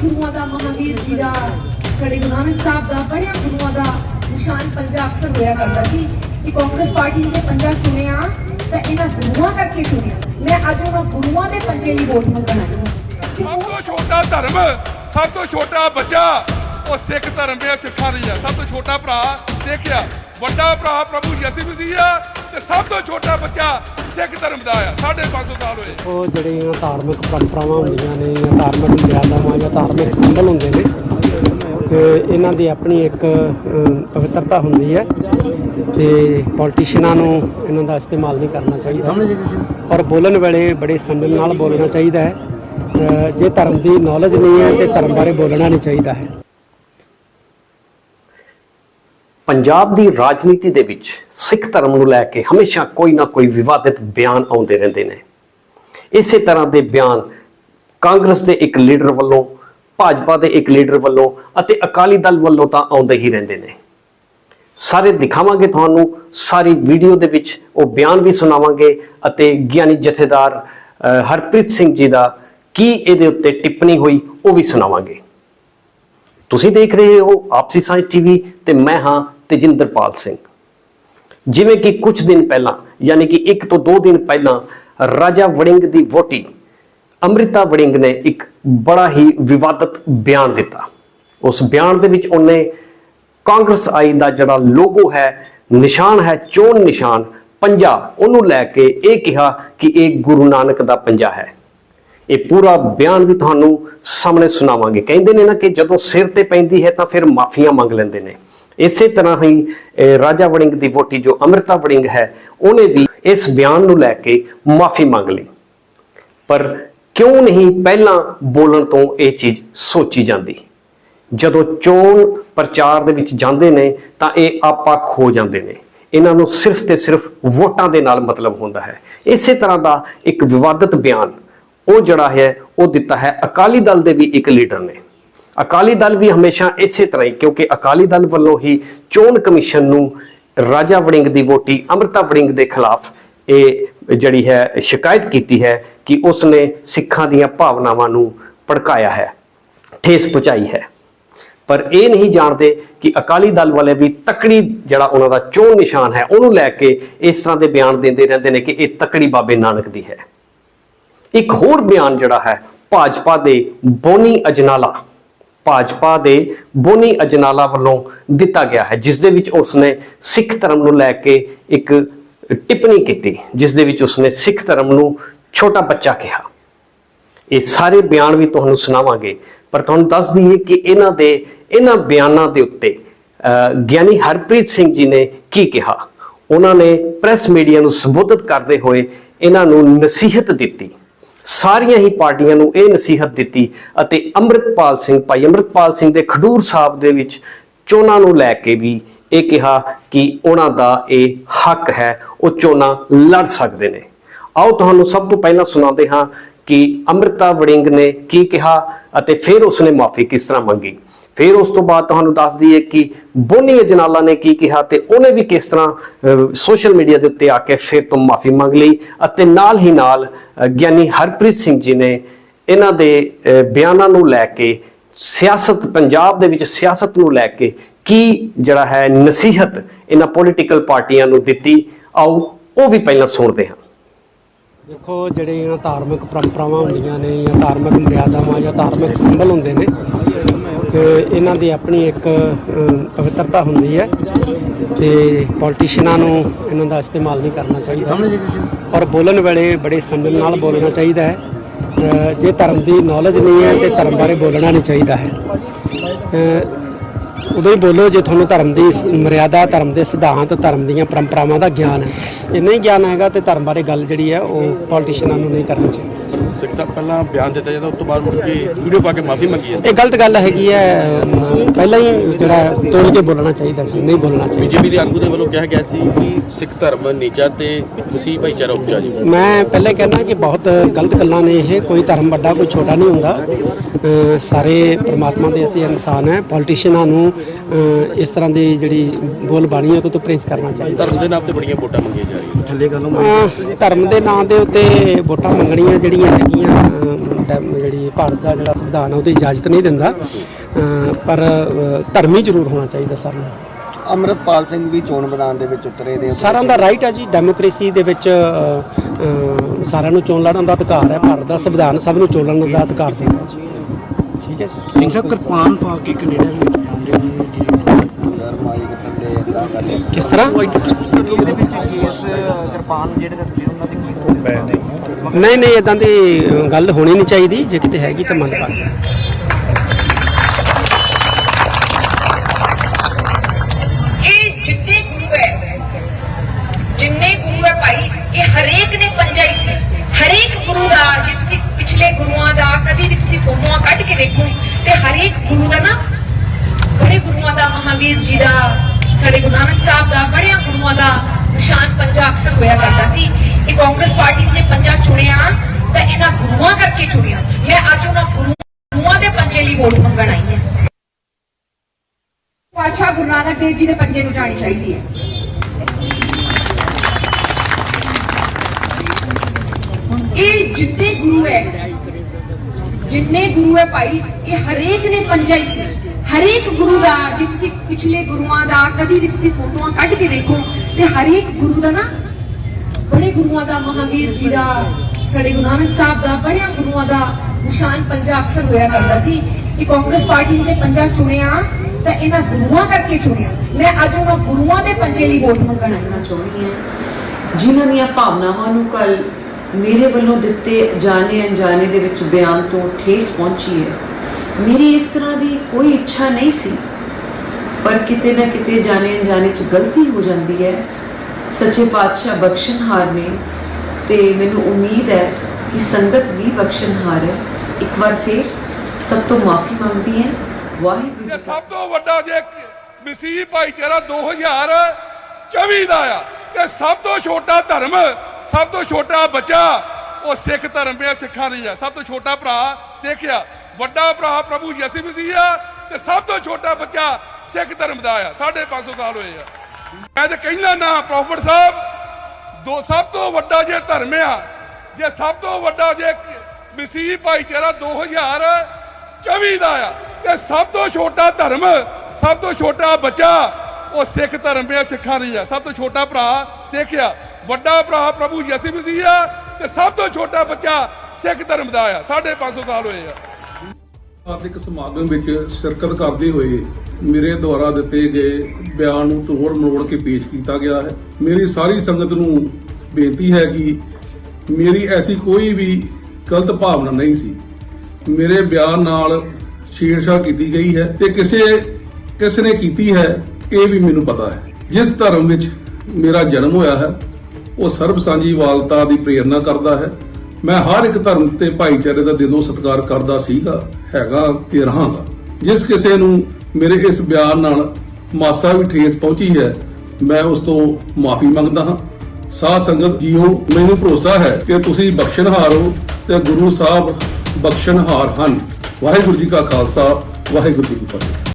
ਗੁਰੂਆਂ ਦਾ ਮਹਾਵੀਰ ਜੀ ਦਾ, ਸਾਡੇ ਗੁਰੂ ਨਾਨਕ ਸਾਹਿਬ ਦਾ ਬੜਿਆ ਗੁਰੂਆਂ ਦਾ ਨਿਸ਼ਾਨ ਪੰਜਾ ਅਕਸਰ ਹੋਇਆ ਕਰਦਾ ਸੀ ਕਿ ਕਾਂਗਰਸ ਪਾਰਟੀ ਨੇ ਪੰਜਾ ਚੁਣਿਆ, ਤਾਂ ਇਹਨਾਂ ਗੁਰੂਆਂ ਕਰਕੇ ਚੁਣਿਆ। ਮੈਂ ਅੱਜ ਉਹਨਾਂ ਗੁਰੂਆਂ ਦੇ ਪੰਜੇ ਲਈ ਵੋਟ ਮੰਗਣ ਆਈ ਹਾਂ ਸਭ ਤੋਂ ਛੋਟਾ ਧਰਮ, ਸਭ ਤੋਂ ਛੋਟਾ ਬੱਚਾ, ਉਹ ਸਿੱਖ ਧਰਮ ਦੇ ਸਿੱਖਾਂ ਦੀ ਆ। ਸਭ ਤੋਂ ਛੋਟਾ ਭਰਾ ਸਿੱਖ ਆ। ਵੱਡਾ ਭਰਾ ਪ੍ਰਭੂ ਯਿਸੂ ਮਸੀਹ ਆ ਤੇ ਸਭ ਤੋਂ ਛੋਟਾ ਬੱਚਾ ਸਿੱਖ ਧਰਮ ਦਾ ਆ? 550 ਸਾਲ ਹੋਏ। ਉਹ ਜਿਹੜੀਆਂ ਧਾਰਮਿਕ ਪਰੰਪਰਾਵਾਂ ਹੁੰਦੀਆਂ ਨੇ ਜਾਂ ਧਾਰਮਿਕ ਮਰਿਆਦਾਵਾਂ ਜਾਂ ਧਾਰਮਿਕ ਸਿੰਬਲ ਹੁੰਦੇ ਨੇ ਤੇ ਇਹਨਾਂ ਦੀ ਆਪਣੀ ਇੱਕ ਪਵਿੱਤਰਤਾ ਹੁੰਦੀ ਹੈ ਤੇ ਪੋਲੀਟੀਸ਼ੀਅਨਾਂ ਨੂੰ ਇਹਨਾਂ ਦਾ ਇਸਤੇਮਾਲ ਨਹੀਂ ਕਰਨਾ ਚਾਹੀਦਾ। ਔਰ ਬੋਲਣ ਵੇਲੇ ਬੜੇ ਸੰਜਮ ਨਾਲ ਬੋਲਣਾ ਚਾਹੀਦਾ ਹੈ। ਜੇ ਧਰਮ ਦੀ ਨੌਲੇਜ ਨਹੀਂ ਹੈ ਤੇ ਧਰਮ ਬਾਰੇ ਬੋਲਣਾ ਨਹੀਂ ਚਾਹੀਦਾ ਹੈ। ਪੰਜਾਬ ਦੀ ਰਾਜਨੀਤੀ ਦੇ ਵਿੱਚ ਸਿੱਖ ਧਰਮ ਨੂੰ ਲੈ ਕੇ ਹਮੇਸ਼ਾ ਕੋਈ ਨਾ ਕੋਈ ਵਿਵਾਦਿਤ ਬਿਆਨ ਆਉਂਦੇ ਰਹਿੰਦੇ ਨੇ। ਇਸੇ ਤਰ੍ਹਾਂ ਦੇ ਬਿਆਨ ਕਾਂਗਰਸ ਦੇ ਇੱਕ ਲੀਡਰ ਵੱਲੋਂ, ਭਾਜਪਾ ਦੇ ਇੱਕ ਲੀਡਰ ਵੱਲੋਂ ਅਤੇ ਅਕਾਲੀ ਦਲ ਵੱਲੋਂ ਤਾਂ ਆਉਂਦੇ ਹੀ ਰਹਿੰਦੇ ਨੇ। ਸਾਰੇ ਦਿਖਾਵਾਂਗੇ ਤੁਹਾਨੂੰ, ਸਾਰੀ ਵੀਡੀਓ ਦੇ ਵਿੱਚ ਉਹ ਬਿਆਨ ਵੀ ਸੁਣਾਵਾਂਗੇ ਅਤੇ ਗਿਆਨੀ ਜਥੇਦਾਰ ਹਰਪ੍ਰੀਤ ਸਿੰਘ ਜੀ ਦਾ ਕੀ ਇਹਦੇ ਉੱਤੇ ਟਿੱਪਣੀ ਹੋਈ ਉਹ ਵੀ ਸੁਣਾਵਾਂਗੇ। ਤੁਸੀਂ ਦੇਖ ਰਹੇ ਹੋ ਆਪਸੀ ਸਾਂਝ ਟੀਵੀ ਤੇ ਮੈਂ ਹਾਂ ਤੇਜਿੰਦਰਪਾਲ ਸਿੰਘ। ਜਿਵੇਂ ਕਿ ਕੁਝ ਦਿਨ ਪਹਿਲਾਂ, ਯਾਨੀ ਕਿ ਇੱਕ ਤੋਂ ਦੋ ਦਿਨ ਪਹਿਲਾਂ, ਰਾਜਾ ਵੜਿੰਗ ਦੀ ਵੋਟੀ ਅੰਮ੍ਰਿਤਾ ਵੜਿੰਗ ਨੇ ਇੱਕ ਬੜਾ ਹੀ ਵਿਵਾਦਤ ਬਿਆਨ ਦਿੱਤਾ। ਉਸ ਬਿਆਨ ਦੇ ਵਿੱਚ ਉਹਨੇ ਕਾਂਗਰਸ ਆਈ ਦਾ ਜਿਹੜਾ ਲੋਗੋ ਹੈ, ਨਿਸ਼ਾਨ ਹੈ, ਚੋਣ ਨਿਸ਼ਾਨ, ਪੰਜਾ, ਉਹਨੂੰ ਲੈ ਕੇ ਇਹ ਕਿਹਾ ਕਿ ਇਹ ਗੁਰੂ ਨਾਨਕ ਦਾ ਪੰਜਾ ਹੈ। ਇਹ ਪੂਰਾ ਬਿਆਨ ਵੀ ਤੁਹਾਨੂੰ ਸਾਹਮਣੇ ਸੁਣਾਵਾਂਗੇ। ਕਹਿੰਦੇ ਨੇ ਨਾ ਕਿ ਜਦੋਂ ਸਿਰ ਤੇ ਪੈਂਦੀ ਹੈ ਤਾਂ ਫਿਰ ਮਾਫੀਆਂ ਮੰਗ ਲੈਂਦੇ ਨੇ। ਇਸੇ ਤਰ੍ਹਾਂ ਹੀ ਰਾਜਾ ਵੜਿੰਗ ਦੀ ਵੋਟੀ ਜੋ ਅੰਮ੍ਰਿਤਾ ਵੜਿੰਗ ਹੈ, ਉਹਨੇ ਵੀ ਇਸ ਬਿਆਨ ਨੂੰ ਲੈ ਕੇ ਮਾਫੀ ਮੰਗ ਲਈ। ਪਰ ਕਿਉਂ ਨਹੀਂ ਪਹਿਲਾਂ ਬੋਲਣ ਤੋਂ ਇਹ ਚੀਜ਼ ਸੋਚੀ ਜਾਂਦੀ? ਜਦੋਂ ਚੋਣ ਪ੍ਰਚਾਰ ਦੇ ਵਿੱਚ ਜਾਂਦੇ ਨੇ, ਤਾਂ ਇਹ ਆਪਾ ਖੋ ਜਾਂਦੇ ਨੇ। ਇਹਨਾਂ ਨੂੰ ਸਿਰਫ ਤੇ ਸਿਰਫ ਵੋਟਾਂ ਦੇ ਨਾਲ ਮਤਲਬ ਹੁੰਦਾ ਹੈ। ਇਸੇ ਤਰ੍ਹਾਂ ਦਾ ਇੱਕ ਵਿਵਾਦਤ ਬਿਆਨ, ਉਹ ਜਿਹੜਾ ਹੈ, ਉਹ ਦਿੱਤਾ ਹੈ ਅਕਾਲੀ ਦਲ ਦੇ ਵੀ ਇੱਕ ਲੀਡਰ ਨੇ। ਅਕਾਲੀ ਦਲ ਵੀ ਹਮੇਸ਼ਾ ਇਸੇ ਤਰ੍ਹਾਂ ਹੀ, ਕਿਉਂਕਿ ਅਕਾਲੀ ਦਲ ਵੱਲੋਂ ਹੀ ਚੋਣ ਕਮਿਸ਼ਨ ਨੂੰ ਰਾਜਾ ਵੜਿੰਗ ਦੀ ਵੋਟੀ, ਅੰਮ੍ਰਿਤਾ ਵੜਿੰਗ ਦੇ ਖਿਲਾਫ ਇਹ ਜਿਹੜੀ ਹੈ ਸ਼ਿਕਾਇਤ ਕੀਤੀ ਹੈ ਕਿ ਉਸ ਨੇ ਸਿੱਖਾਂ ਦੀਆਂ ਭਾਵਨਾਵਾਂ ਨੂੰ ਭੜਕਾਇਆ ਹੈ, ਠੇਸ ਪਹੁੰਚਾਈ ਹੈ। ਪਰ ਇਹ ਨਹੀਂ ਜਾਣਦੇ ਕਿ ਅਕਾਲੀ ਦਲ ਵਾਲੇ ਵੀ ਤਕੜੀ ਜਿਹੜਾ ਉਹਨਾਂ ਦਾ ਚੋਣ ਨਿਸ਼ਾਨ ਹੈ, ਉਹਨੂੰ ਲੈ ਕੇ ਇਸ ਤਰ੍ਹਾਂ ਦੇ ਬਿਆਨ ਦਿੰਦੇ ਰਹਿੰਦੇ ਨੇ ਕਿ ਇਹ ਤਕੜੀ ਬਾਬੇ ਨਾਨਕ ਦੀ ਹੈ। ਇੱਕ ਹੋਰ ਬਿਆਨ ਜਿਹੜਾ ਹੈ, ਭਾਜਪਾ ਦੇ ਬੋਨੀ ਅਜਨਾਲਾ ਭਾਜਪਾ ਦੇ ਬੋਨੀ ਅਜਨਾਲਾ ਵੱਲੋਂ ਦਿੱਤਾ ਗਿਆ ਹੈ, ਜਿਸ ਦੇ ਵਿੱਚ ਉਸਨੇ ਸਿੱਖ ਧਰਮ ਨੂੰ ਲੈ ਕੇ ਇੱਕ ਟਿੱਪਣੀ ਕੀਤੀ, ਜਿਸ ਦੇ ਵਿੱਚ ਉਸਨੇ ਸਿੱਖ ਧਰਮ ਨੂੰ ਛੋਟਾ ਬੱਚਾ ਕਿਹਾ। ਇਹ ਸਾਰੇ ਬਿਆਨ ਵੀ ਤੁਹਾਨੂੰ ਸੁਣਾਵਾਂਗੇ, ਪਰ ਤੁਹਾਨੂੰ ਦੱਸ ਦਈਏ ਕਿ ਇਹਨਾਂ ਦੇ, ਇਹਨਾਂ ਬਿਆਨਾਂ ਦੇ ਉੱਤੇ ਗਿਆਨੀ ਹਰਪ੍ਰੀਤ ਸਿੰਘ ਜੀ ਨੇ ਕੀ ਕਿਹਾ? ਉਹਨਾਂ ਨੇ ਪ੍ਰੈਸ ਮੀਡੀਆ ਨੂੰ ਸੰਬੋਧਿਤ ਕਰਦੇ ਹੋਏ ਇਹਨਾਂ ਨੂੰ ਨਸੀਹਤ ਦਿੱਤੀ। ਸਾਰੀਆਂ ਹੀ ਪਾਰਟੀਆਂ ਨੂੰ ਇਹ ਨਸੀਹਤ ਦਿੱਤੀ ਅਤੇ ਅੰਮ੍ਰਿਤਪਾਲ ਸਿੰਘ ਭਾਈ ਅੰਮ੍ਰਿਤਪਾਲ ਸਿੰਘ ਦੇ ਖਡੂਰ ਸਾਹਿਬ ਦੇ ਵਿੱਚ ਚੋਣਾਂ ਨੂੰ ਲੈ ਕੇ ਵੀ ਇਹ ਕਿਹਾ ਕਿ ਉਹਨਾਂ ਦਾ ਇਹ ਹੱਕ ਹੈ, ਉਹ ਚੋਣਾਂ ਲੜ ਸਕਦੇ ਨੇ। ਆਓ ਤੁਹਾਨੂੰ ਸਭ ਤੋਂ ਪਹਿਲਾਂ ਸੁਣਾਉਂਦੇ ਹਾਂ ਕਿ ਅੰਮ੍ਰਿਤਾ ਵੜਿੰਗ ਨੇ ਕੀ ਕਿਹਾ ਅਤੇ ਫਿਰ ਉਸਨੇ ਮਾਫੀ ਕਿਸ ਤਰ੍ਹਾਂ ਮੰਗੀ। ਫਿਰ ਉਸ ਤੋਂ ਬਾਅਦ ਤੁਹਾਨੂੰ ਦੱਸ ਦਈਏ ਕਿ ਬੋਨੀ ਅਜਨਾਲਾ ਨੇ ਕੀ ਕਿਹਾ ਤੇ ਉਹਨੇ ਵੀ ਕਿਸ ਤਰ੍ਹਾਂ ਸੋਸ਼ਲ ਮੀਡੀਆ ਦੇ ਉੱਤੇ ਆ ਕੇ ਫਿਰ ਤੋਂ ਮਾਫੀ ਮੰਗ ਲਈ ਅਤੇ ਨਾਲ ਹੀ ਨਾਲ ਗਿਆਨੀ ਹਰਪ੍ਰੀਤ ਸਿੰਘ ਜੀ ਨੇ ਇਹਨਾਂ ਦੇ ਬਿਆਨਾਂ ਨੂੰ ਲੈ ਕੇ ਸਿਆਸਤ, ਪੰਜਾਬ ਦੇ ਵਿੱਚ ਸਿਆਸਤ ਨੂੰ ਲੈ ਕੇ ਕੀ ਜਿਹੜਾ ਹੈ ਨਸੀਹਤ ਇਹਨਾਂ ਪੋਲੀਟੀਕਲ ਪਾਰਟੀਆਂ ਨੂੰ ਦਿੱਤੀ, ਆਓ ਉਹ ਵੀ ਪਹਿਲਾਂ ਸੁਣਦੇ ਹਾਂ। ਦੇਖੋ ਜਿਹੜੀਆਂ ਧਾਰਮਿਕ ਪਰੰਪਰਾਵਾਂ ਹੁੰਦੀਆਂ ਨੇ ਜਾਂ ਧਾਰਮਿਕ ਮਰਿਆਦਾਵਾਂ ਜਾਂ ਧਾਰਮਿਕ ਸਿੰਬਲ ਹੁੰਦੇ ਨੇ ਤੇ ਇਹਨਾਂ ਦੀ ਆਪਣੀ ਇੱਕ ਪਵਿੱਤਰਤਾ ਹੁੰਦੀ ਹੈ ਤੇ ਪੋਲੀਟੀਸ਼ੀਅਨਾਂ ਨੂੰ ਇਹਨਾਂ ਦਾ ਇਸਤੇਮਾਲ ਨਹੀਂ ਕਰਨਾ ਚਾਹੀਦਾ। ਔਰ ਬੋਲਣ ਵੇਲੇ ਬੜੇ ਸੰਜਮ ਨਾਲ ਬੋਲਣਾ ਚਾਹੀਦਾ ਹੈ। ਜੇ ਧਰਮ ਦੀ ਨੌਲੇਜ ਨਹੀਂ ਹੈ ਤੇ ਧਰਮ ਬਾਰੇ ਬੋਲਣਾ ਨਹੀਂ ਚਾਹੀਦਾ ਹੈ। ਉਦੋਂ ਹੀ ਬੋਲੋ ਜੇ ਤੁਹਾਨੂੰ ਧਰਮ ਦੀ ਮਰਿਆਦਾ ਧਰਮ ਦੇ ਸਿਧਾਂਤ ਧਰਮ ਦੀਆਂ ਪਰੰਪਰਾਵਾਂ ਦਾ ਗਿਆਨ ਹੈ। ਇਹ ਨਹੀਂ ਗਿਆਨ ਹੈਗਾ ਤੇ ਧਰਮ ਬਾਰੇ ਗੱਲ ਜਿਹੜੀ ਹੈ ਉਹ ਪੋਲੀਟੀਸ਼ੀਅਨਾਂ ਨੂੰ ਨਹੀਂ ਕਰਨੀ ਚਾਹੀਦੀ। ਸਿੱਖ ਸਾਹਿਬ ਪਹਿਲਾਂ ਬਿਆਨ ਦਿੱਤਾ ਜਾਂਦਾ ਉਸ ਤੋਂ ਬਾਅਦ ਮੁੜ ਕੇ ਵੀਡੀਓ ਪਾ ਕੇ ਮਾਫੀ ਮੰਗੀ ਹੈ ਇਹ ਗਲਤ ਗੱਲ ਹੈਗੀ ਹੈ ਅਮ, ਪਹਿਲਾਂ ਹੀ ਜਿਹੜਾ ਤੋੜ ਕੇ ਬੋਲਣਾ ਚਾਹੀਦਾ ਸੀ ਨਹੀਂ ਬੋਲਣਾ ਚਾਹੀਦਾ। ਬੀਜੇਪੀ ਦੇ ਆਗੂ ਦੇ ਵੱਲੋਂ ਕਿਹਾ ਗਿਆ ਸੀ ਕਿ ਸਿੱਖ ਧਰਮ ਨੀਚਾ ਤੇ ਮਸੀਹ ਭਾਈਚਾਰਾ ਉੱਚਾ ਜੀ। ਮੈਂ ਪਹਿਲੇ ਕਹਿੰਦਾ ਕਿ ਬਹੁਤ ਗਲਤ ਗੱਲਾਂ ਨੇ ਇਹ ਕੋਈ ਧਰਮ ਵੱਡਾ ਕੋਈ ਛੋਟਾ ਨਹੀਂ ਹੁੰਦਾ। ਅ, ਸਾਰੇ ਪ੍ਰਮਾਤਮਾ ਦੇ ਅਸੀਂ ਇਨਸਾਨ ਹੈ ਪੋਲੀਟੀਸ਼ੀਅਨਾਂ ਨੂੰ ਅ, ਇਸ ਤਰ੍ਹਾਂ ਦੀ ਜਿਹੜੀ ਬੋਲ ਬਾਣੀ ਹੈ ਉਹ ਤੋਂ ਪਰਹੇਜ਼ ਕਰਨਾ ਚਾਹੀਦਾ। ਧਰਮ ਦੇ ਨਾਮ ਤੇ ਬੜੀਆਂ ਵੋਟਾਂ ਮੰਗੀਆਂ ਜਾ ਰਹੀਆਂ। ਥੱਲੇ ਗੱਲ ਅਹ ਧਰਮ ਦੇ ਨਾਂ ਦੇ ਉੱਤੇ ਵੋਟਾਂ ਮੰਗਣੀਆਂ ਜਿਹੜੀਆਂ ਹੈਗੀਆਂ ਅਹ, ਡੈਮ- ਜਿਹੜੀ ਭਾਰਤ ਦਾ ਜਿਹੜਾ ਸੰਵਿਧਾਨ ਆ ਉਹਦੀ ਇਜਾਜ਼ਤ ਨਹੀਂ ਦਿੰਦਾ। ਅਹ, ਪਰ ਅਹ, ਧਰਮੀ ਜ਼ਰੂਰ ਹੋਣਾ ਚਾਹੀਦਾ ਸਾਰਿਆਂ ਨੂੰ। ਅਮਰਤਪਾਲ ਸਿੰਘ ਵੀ ਚੋਣ ਮੈਦਾਨ ਦੇ ਵਿੱਚ ਉਤਰੇ ਨੇ। ਸਾਰਿਆਂ ਦਾ ਰਾਈਟ ਹੈ ਜੀ ਡੈਮੋਕ੍ਰੇਸੀ ਦੇ ਵਿੱਚ ਸਾਰਿਆਂ ਨੂੰ ਚੋਣ ਲੜਨ ਦਾ ਅਧਿਕਾਰ ਹੈ ਭਾਰਤ ਦਾ ਸੰਵਿਧਾਨ ਸਭ ਨੂੰ ਚੋਣ ਲੜਨ ਦਾ ਅਧਿਕਾਰ ਦਿੰਦਾ ਜੀ। ਠੀਕ ਹੈ। ਸਿੰਘ ਸਾਹਿਬ ਕਿਰਪਾਨ ਪਾ ਕੇ ਕੈਨੇਡਾ ਦੇ ਵਿੱਚ ਜਾਂਦੇ ਨੇ ਕਿਸ ਤਰ੍ਹਾਂ? ਇਹਦੇ ਵਿੱਚ ਕੇਸ ਕਿਰਪਾਨ ਜਿਹੜੇ ਰੱਖੇ ਉਹਨਾਂ ਦੇ ਕੇਸ ਨਹੀਂ ਨਹੀਂ ਇਦਾਂ ਦੀ ਗੱਲ ਹੋਣੀ ਨਹੀਂ ਚਾਹੀਦੀ। ਜੇ ਕਿਤੇ ਹੈਗੀ ਤਾਂ ਮੰਦਭਾਗੀ ਹੈ ਇਹ ਜਿੰਨੇ ਗੁਰੂ ਹੈ ਜਿੰਨੇ ਗੁਰੂ ਹੈ ਭਾਈ ਇਹ ਹਰੇਕ ਨੇ ਪੰਜਾ ਹੀ ਸੀ। ਹਰੇਕ ਗੁਰੂ ਦਾ ਜੇ ਤੁਸੀਂ ਪਿਛਲੇ ਗੁਰੂਆਂ ਦਾ ਕਦੀ ਵੀ ਤੁਸੀਂ ਫੋਟੋਆਂ ਕੱਢ ਕੇ ਵੇਖੋ ਤੇ ਹਰੇਕ ਗੁਰੂ ਦਾ ਨਾ ਬੜੇ ਗੁਰੂਆਂ ਦਾ ਮਹਾਵੀਰ ਜੀ ਦਾ ਸਾਡੇ ਗੁਰੂ ਨਾਨਕ ਸਾਹਿਬ ਦਾ ਬੜਿਆਂ ਗੁਰੂਆਂ ਦਾ ਨਿਸ਼ਾਨ ਪੰਜਾ ਅਕਸਰ ਹੋਇਆ ਕਰਦਾ ਸੀ ਇਹ ਕਾਂਗਰਸ ਪਾਰਟੀ ਨੇ ਪੰਜਾ ਚੁਣਿਆ ਤਾਂ ਇਹਨਾਂ ਗੁਰੂਆਂ ਕਰਕੇ ਚੁਣਿਆ। ਮੈਂ ਅੱਜ ਉਹਨਾਂ ਗੁਰੂਆਂ ਦੇ ਪੰਜੇ ਲਈ ਵੋਟ ਮੰਗਣ ਆਈ ਹਾਂ। ਪਾਤਸ਼ਾਹ ਗੁਰੂ ਨਾਨਕ ਦੇਵ ਜੀ ਦੇ ਪੰਜੇ ਨੂੰ ਜਾਣੀ ਚਾਹੀਦੀ ਹੈ। ਇਹ ਜਿੰਨੇ ਗੁਰੂ ਹੈ, ਜਿੰਨੇ ਗੁਰੂ ਹੈ ਭਾਈ, ਇਹ ਹਰੇਕ ਨੇ ਪੰਜਾ ਹੀ ਸੀ। ਹਰੇਕ ਗੁਰੂ ਦਾ ਜੇ ਤੁਸੀਂ ਪਿਛਲੇ ਗੁਰੂਆਂ ਦਾ ਕਦੀ ਵੀ ਤੁਸੀਂ ਫੋਟੋਆਂ ਕੱਢ ਕੇ ਵੇਖੋ ਤੇ ਹਰੇਕ ਗੁਰੂ ਦਾ ਨਾ, ਬੜੇ ਗੁਰੂਆਂ ਦਾ ਮਹਾਵੀਰ ਜੀ ਦਾ, ਸਾਡੇ ਗੁਰੂ ਨਾਨਕ ਸਾਹਿਬ ਦਾ, ਬੜਿਆਂ ਗੁਰੂਆਂ ਦਾ ਨਿਸ਼ਾਨ ਪੰਜਾ ਅਕਸਰ ਹੋਇਆ ਕਰਦਾ ਸੀ ਇਹ ਕਾਂਗਰਸ ਪਾਰਟੀ ਨੇ ਜੇ ਪੰਜਾ ਚੁਣਿਆ ਤਾਂ ਇਹਨਾਂ ਗੁਰੂਆਂ ਕਰਕੇ ਚੁਣਿਆ। ਮੈਂ ਅੱਜ ਉਹਨਾਂ ਗੁਰੂਆਂ ਦੇ ਪੰਜੇ ਲਈ ਵੋਟ ਮੰਗਣ ਆਈ ਚਾਹੁੰਦੀ ਹਾਂ ਜਿਨ੍ਹਾਂ ਦੀਆਂ ਭਾਵਨਾਵਾਂ ਨੂੰ ਕੱਲ ਮੇਰੇ ਵੱਲੋਂ ਦਿੱਤੇ ਜਾਣੇ ਅਣਜਾਣੇ ਦੇ ਵਿੱਚ ਬਿਆਨ ਤੋਂ ਠੇਸ ਪਹੁੰਚੀ ਹੈ। ਮੇਰੀ ਇਸ ਤਰ੍ਹਾਂ ਦੀ ਕੋਈ ਇੱਛਾ ਨਹੀਂ ਸੀ। ਪਰ ਕਿਤੇ ਨਾ ਕਿਤੇ ਜਾਣੇ ਅਣਜਾਣੇ ਚ ਗਲਤੀ ਹੋ ਜਾਂਦੀ ਹੈ। ਸੱਚੇ ਪਾਤਸ਼ਾਹ ਬਖਸ਼ਣਹਾਰ ਨੇ ਤੇ ਮੈਨੂੰ ਉਮੀਦ ਹੈ ਕਿ ਸੰਗਤ ਵੀ ਬਖਸ਼ਣਹਾਰ ਹੈ। ਇੱਕ ਵਾਰ ਫੇਰ ਸਭ ਤੋਂ ਮਾਫੀ ਮੰਗਦੀ ਹਾਂ। ਵਾਹਿਗੁਰੂ ਜੀ ਸਭ ਤੋਂ ਵੱਡਾ ਜੇ ਮਸੀਹ ਭਾਈਚਾਰਾ 2024 ਦਾ ਆ ਤੇ ਸਭ ਤੋਂ ਛੋਟਾ ਧਰਮ ਸਭ ਤੋਂ ਛੋਟਾ ਬੱਚਾ ਉਹ ਸਿੱਖ ਧਰਮ ਹੈ ਸਿੱਖਾਂ ਦੀ ਆ। ਸਭ ਤੋਂ ਛੋਟਾ ਭਰਾ ਸਿੱਖ ਆ। ਵੱਡਾ ਭਰਾ ਪ੍ਰਭੂ ਯਿਸੂ ਮਸੀਹ ਆ ਤੇ ਸਭ ਤੋਂ ਛੋਟਾ ਬੱਚਾ ਸਿੱਖ ਧਰਮ ਦਾ ਆ 550 ਸਾਲ ਹੋਏ ਆ। ਮੈਂ ਤੇ ਕਹਿੰਦਾ ਨਾ ਪ੍ਰੋਫਟ ਸਾਹਿਬ, ਦੋ ਸਭ ਤੋਂ ਵੱਡਾ ਜੇ ਧਰਮ ਆ, ਜੇ ਸਭ ਤੋਂ ਵੱਡਾ ਜੇ ਮਸੀਹ ਭਾਈਚਾਰਾ 2024 ਦਾ ਆ, ਤੇ ਸਭ ਤੋਂ ਛੋਟਾ ਧਰਮ, ਸਭ ਤੋਂ ਛੋਟਾ ਬੱਚਾ ਉਹ ਸਿੱਖ ਧਰਮ ਹੈ ਸਿੱਖਾਂ ਦੀ ਆ। ਸਭ ਤੋਂ ਛੋਟਾ ਭਰਾ ਸਿੱਖ ਆ, ਵੱਡਾ ਭਰਾ ਪ੍ਰਭੂ ਯਿਸੂ ਮਸੀਹ ਆ, ਤੇ ਸਭ ਤੋਂ ਛੋਟਾ ਬੱਚਾ ਸਿੱਖ ਧਰਮ ਦਾ ਆ 550 ਸਾਲ ਹੋਏ ਆ। ਅੱਜ ਸਮਾਗਮ ਵਿੱਚ ਸ਼ਿਰਕਤ ਕਰਦੇ ਹੋਏ ਮੇਰੇ ਦੁਆਰਾ ਦਿੱਤੇ ਗਏ ਬਿਆਨ ਨੂੰ ਤੋੜ ਮਰੋੜ ਕੇ ਪੇਸ਼ ਕੀਤਾ ਗਿਆ ਹੈ। ਮੇਰੀ ਸਾਰੀ ਸੰਗਤ ਨੂੰ ਬੇਨਤੀ ਹੈ ਕਿ ਮੇਰੀ ਐਸੀ ਕੋਈ ਵੀ ਗਲਤ ਭਾਵਨਾ ਨਹੀਂ ਸੀ। ਮੇਰੇ ਬਿਆਨ ਨਾਲ ਛੇੜਛਾੜ ਕੀਤੀ ਗਈ ਹੈ ਤੇ ਕਿਸੇ, ਕਿਸ ਨੇ ਕੀਤੀ ਹੈ, ਇਹ ਵੀ ਮੈਨੂੰ ਪਤਾ ਹੈ। ਜਿਸ ਧਰਮ ਵਿੱਚ ਮੇਰਾ ਜਨਮ ਹੋਇਆ ਹੈ, ਉਹ ਸਰਬ ਸਾਂਝੀਵਾਲਤਾ ਦੀ ਪ੍ਰੇਰਣਾ ਕਰਦਾ ਹੈ। ਮੈਂ ਹਰ ਇੱਕ ਧਰਮ ਤੇ ਭਾਈਚਾਰੇ ਦਾ ਦਿਲੋਂ ਸਤਿਕਾਰ ਕਰਦਾ ਸੀਗਾ, ਹੈਗਾ ਤੇ ਰਹਾਂਗਾ। ਜਿਸ ਕਿਸੇ ਨੂੰ ਮੇਰੇ ਇਸ ਬਿਆਨ ਨਾਲ ਮਾਸਾ ਵੀ ਠੇਸ ਪਹੁੰਚੀ ਹੈ, ਮੈਂ ਉਸ ਤੋਂ ਮਾਫੀ ਮੰਗਦਾ ਹਾਂ। ਸਾਧ ਸੰਗਤ ਜੀਓ, ਮੈਨੂੰ ਭਰੋਸਾ ਹੈ ਕਿ ਤੁਸੀਂ ਬਖਸ਼ਣਹਾਰ ਹੋ ਤੇ ਗੁਰੂ ਸਾਹਿਬ ਬਖਸ਼ਣਹਾਰ ਹਨ। ਵਾਹਿਗੁਰੂ ਜੀ ਕਾ ਖਾਲਸਾ, ਵਾਹਿਗੁਰੂ ਜੀ ਕੀ ਫਤਿਹ।